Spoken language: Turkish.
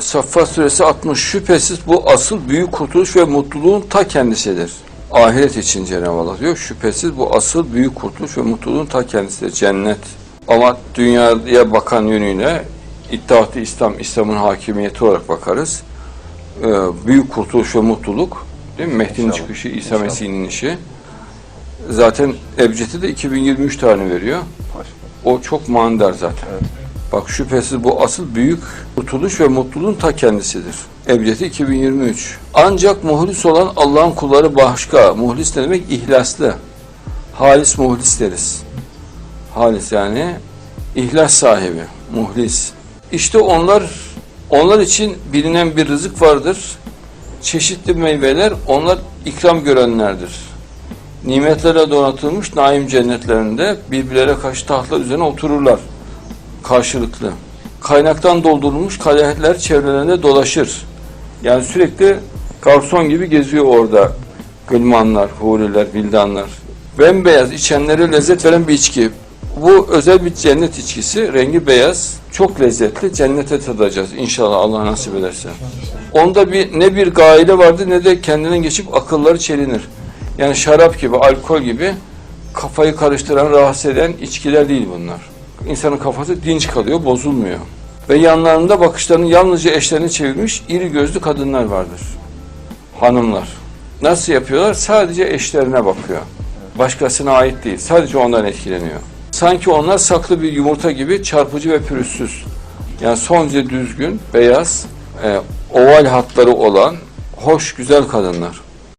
Saffat suresi 60 şüphesiz bu asıl büyük kurtuluş ve mutluluğun ta kendisidir. Ahiret için Cenab-ı Allah diyor. Şüphesiz bu asıl büyük kurtuluş ve mutluluğun ta kendisidir. Cennet. Ama dünyaya bakan yönüyle İttihat-ı İslam, İslam'ın hakimiyeti olarak bakarız. Ee, büyük kurtuluş ve mutluluk değil mi? Mehdi'nin çıkışı, İsa. Mesih'in inişi. Zaten Ebced'i de 2023 tane veriyor. O çok manidar zaten. Evet. Bak şüphesiz bu asıl büyük kurtuluş ve mutluluğun ta kendisidir. Ebcedi 2023. Ancak muhlis olan Allah'ın kulları başka. Muhlis ne demek? İhlaslı. Halis muhlis deriz. Halis yani ihlas sahibi, muhlis. İşte onlar onlar için bilinen bir rızık vardır. Çeşitli meyveler onlar ikram görenlerdir. Nimetlerle donatılmış naim cennetlerinde birbirlerine karşı tahtlar üzerine otururlar karşılıklı. Kaynaktan doldurulmuş kadehler çevrelerinde dolaşır. Yani sürekli garson gibi geziyor orada gılmanlar, huriler, bildanlar. Bembeyaz içenlere lezzet veren bir içki. Bu özel bir cennet içkisi. Rengi beyaz. Çok lezzetli. Cennete tadacağız inşallah Allah nasip ederse. Onda bir ne bir gaile vardı ne de kendinden geçip akılları çelinir. Yani şarap gibi, alkol gibi kafayı karıştıran, rahatsız eden içkiler değil bunlar. İnsanın kafası dinç kalıyor, bozulmuyor. Ve yanlarında bakışlarını yalnızca eşlerini çevirmiş iri gözlü kadınlar vardır. Hanımlar. Nasıl yapıyorlar? Sadece eşlerine bakıyor. Başkasına ait değil. Sadece ondan etkileniyor. Sanki onlar saklı bir yumurta gibi çarpıcı ve pürüzsüz. Yani son düzgün, beyaz, e, oval hatları olan hoş, güzel kadınlar.